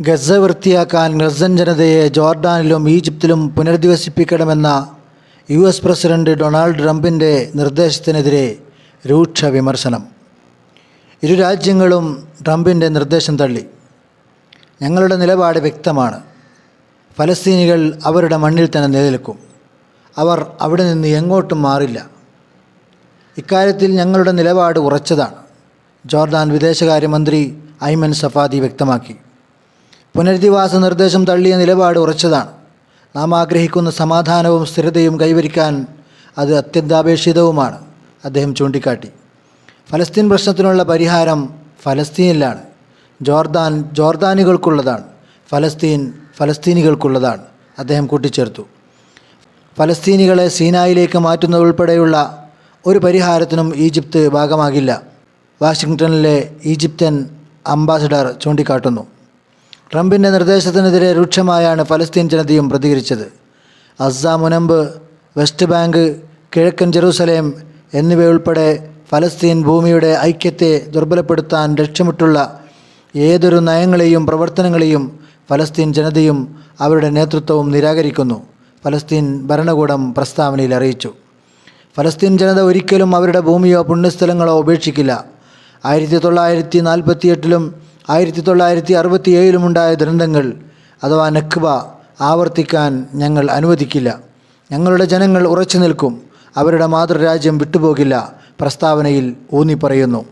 Gaza വൃത്തിയാക്കാൻ ഗസൻ ജനതയെ ജോർഡാനിലും ഈജിപ്തിലും പുനരധിവസിപ്പിക്കണമെന്ന യു എസ് പ്രസിഡന്റ് ഡൊണാൾഡ് ട്രംപിന്റെ നിർദ്ദേശത്തിനെതിരെ രൂക്ഷ വിമർശനം. ഇരു രാജ്യങ്ങളും ട്രംപിന്റെ നിർദ്ദേശം തള്ളി. ഞങ്ങളുടെ നിലപാട് വ്യക്തമാണ്. ഫലസ്തീനികൾ അവരുടെ മണ്ണിൽ തന്നെ നിലനിൽക്കും. അവർ അവിടെ നിന്ന് എങ്ങോട്ടും മാറില്ല. ഇക്കാര്യത്തിൽ ഞങ്ങളുടെ നിലപാട് ഉറച്ചതാണ്. ജോർദാൻ വിദേശകാര്യമന്ത്രി ഐമൻ സഫാദി വ്യക്തമാക്കി. പുനരധിവാസ നിർദ്ദേശം തള്ളിയ നിലപാട് ഉറച്ചതാണ്. നാം ആഗ്രഹിക്കുന്ന സമാധാനവും സ്ഥിരതയും കൈവരിക്കാൻ അത് അത്യന്താപേക്ഷിതവുമാണ് അദ്ദേഹം ചൂണ്ടിക്കാട്ടി. ഫലസ്തീൻ പ്രശ്നത്തിനുള്ള പരിഹാരം ഫലസ്തീനിലാണ്. ജോർദാൻ ജോർദാനികൾക്കുള്ളതാണ്. ഫലസ്തീൻ ഫലസ്തീനികൾക്കുള്ളതാണ് അദ്ദേഹം കൂട്ടിച്ചേർത്തു. ഫലസ്തീനികളെ സീനായിലേക്ക് മാറ്റുന്നതുൾപ്പെടെയുള്ള ഒരു പരിഹാരത്തിനും ഈജിപ്ത് ഭാഗമാകില്ല. വാഷിങ്ടണിലെ ഈജിപ്തൻ അംബാസഡർ ചൂണ്ടിക്കാട്ടുന്നു. ട്രംപിന്റെ നിർദ്ദേശത്തിനെതിരെ രൂക്ഷമായാണ് ഫലസ്തീൻ ജനതയും പ്രതികരിച്ചത്. അസ്സാം മുനമ്പ് വെസ്റ്റ് ബാങ്ക് കിഴക്കൻ ജെറൂസലേം എന്നിവയുൾപ്പെടെ ഫലസ്തീൻ ഭൂമിയുടെ ഐക്യത്തെ ദുർബലപ്പെടുത്താൻ ലക്ഷ്യമിട്ടുള്ള ഏതൊരു നയങ്ങളെയും പ്രവർത്തനങ്ങളെയും ഫലസ്തീൻ ജനതയും അവരുടെ നേതൃത്വവും നിരാകരിക്കുന്നു ഫലസ്തീൻ ഭരണകൂടം പ്രസ്താവനയിൽ അറിയിച്ചു. ഫലസ്തീൻ ജനത ഒരിക്കലും അവരുടെ ഭൂമിയോ പുണ്യസ്ഥലങ്ങളോ ഉപേക്ഷിക്കില്ല. ആയിരത്തി തൊള്ളായിരത്തി നാൽപ്പത്തി എട്ടിലും ആയിരത്തി തൊള്ളായിരത്തി അറുപത്തി ഏഴിലുമുണ്ടായ ദുരന്തങ്ങൾ അഥവാ നക്ബ ആവർത്തിക്കാൻ ഞങ്ങൾ അനുവദിക്കില്ല. ഞങ്ങളുടെ ജനങ്ങൾ ഉറച്ചു നിൽക്കും. അവരുടെ മാതൃരാജ്യം വിട്ടുപോകില്ല. പ്രസ്താവനയിൽ ഊന്നി പറയുന്നു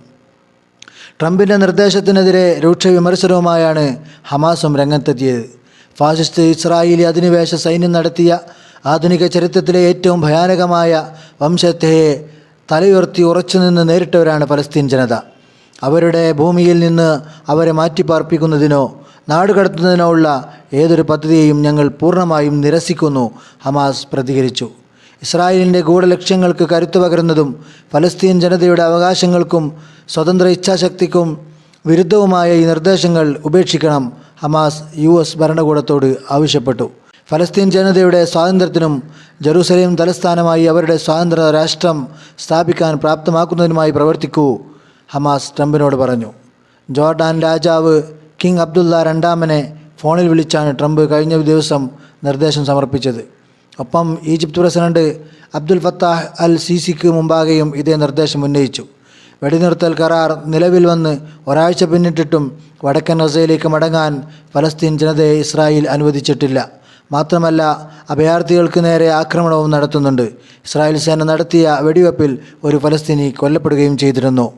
ട്രംപിന്റെ നിർദ്ദേശത്തിനെതിരെ രൂക്ഷ വിമർശനവുമായാണ് ഹമാസും രംഗത്തെത്തിയത്. ഫാസിസ്റ്റ് ഇസ്രായേലി അധിനിവേശ സൈന്യം നടത്തിയ ആധുനിക ചരിത്രത്തിലെ ഏറ്റവും ഭയാനകമായ വംശത്തെ തലയുയർത്തി ഉറച്ചുനിന്ന് നേരിട്ടവരാണ് പലസ്തീൻ ജനത. അവരുടെ ഭൂമിയിൽ നിന്ന് അവരെ മാറ്റിപ്പാർപ്പിക്കുന്നതിനോ നാടുകടത്തുന്നതിനോ ഉള്ള ഏതൊരു പദ്ധതിയെയും ഞങ്ങൾ പൂർണമായും നിരസിക്കുന്നു ഹമാസ് പ്രതികരിച്ചു. ഇസ്രായേലിന്റെ ഗൂഢലക്ഷ്യങ്ങൾക്ക് കരുത്തു പകരുന്നതും ഫലസ്തീൻ ജനതയുടെ അവകാശങ്ങൾക്കും സ്വതന്ത്ര ഇച്ഛാശക്തിക്കും വിരുദ്ധവുമായ ഈ നിർദ്ദേശങ്ങൾ ഉപേക്ഷിക്കണം ഹമാസ് യു എസ് ഭരണകൂടത്തോട് ആവശ്യപ്പെട്ടു. ഫലസ്തീൻ ജനതയുടെ സ്വാതന്ത്ര്യത്തിനും ജെറൂസലേം തലസ്ഥാനമായി അവരുടെ സ്വാതന്ത്ര്യ രാഷ്ട്രം സ്ഥാപിക്കാൻ പ്രാപ്തമാക്കുന്നതിനുമായി പ്രവർത്തിക്കൂ ഹമാസ് ട്രംപിനോട് പറഞ്ഞു. ജോർഡാൻ രാജാവ് കിങ് അബ്ദുള്ള രണ്ടാമനെ ഫോണിൽ വിളിച്ചാണ് ട്രംപ് കഴിഞ്ഞ ദിവസം നിർദ്ദേശം സമർപ്പിച്ചത്. ഒപ്പം Egypt president Abdul Fattah al സിസിക്ക് മുമ്പാകെയും ഇതേ നിർദ്ദേശം ഉന്നയിച്ചു. വെടിനിർത്തൽ കരാർ നിലവിൽ വന്ന് ഒരാഴ്ച പിന്നിട്ടിട്ടും വടക്കൻ ഗസയിലേക്ക് മടങ്ങാൻ ഫലസ്തീൻ ജനതയെ ഇസ്രായേൽ അനുവദിച്ചിട്ടില്ല. മാത്രമല്ല അഭയാർത്ഥികൾക്ക് നേരെ ആക്രമണവും നടത്തുന്നുണ്ട്. ഇസ്രായേൽ സേന നടത്തിയ വെടിവെപ്പിൽ ഒരു ഫലസ്തീനി കൊല്ലപ്പെടുകയും ചെയ്തിരുന്നു.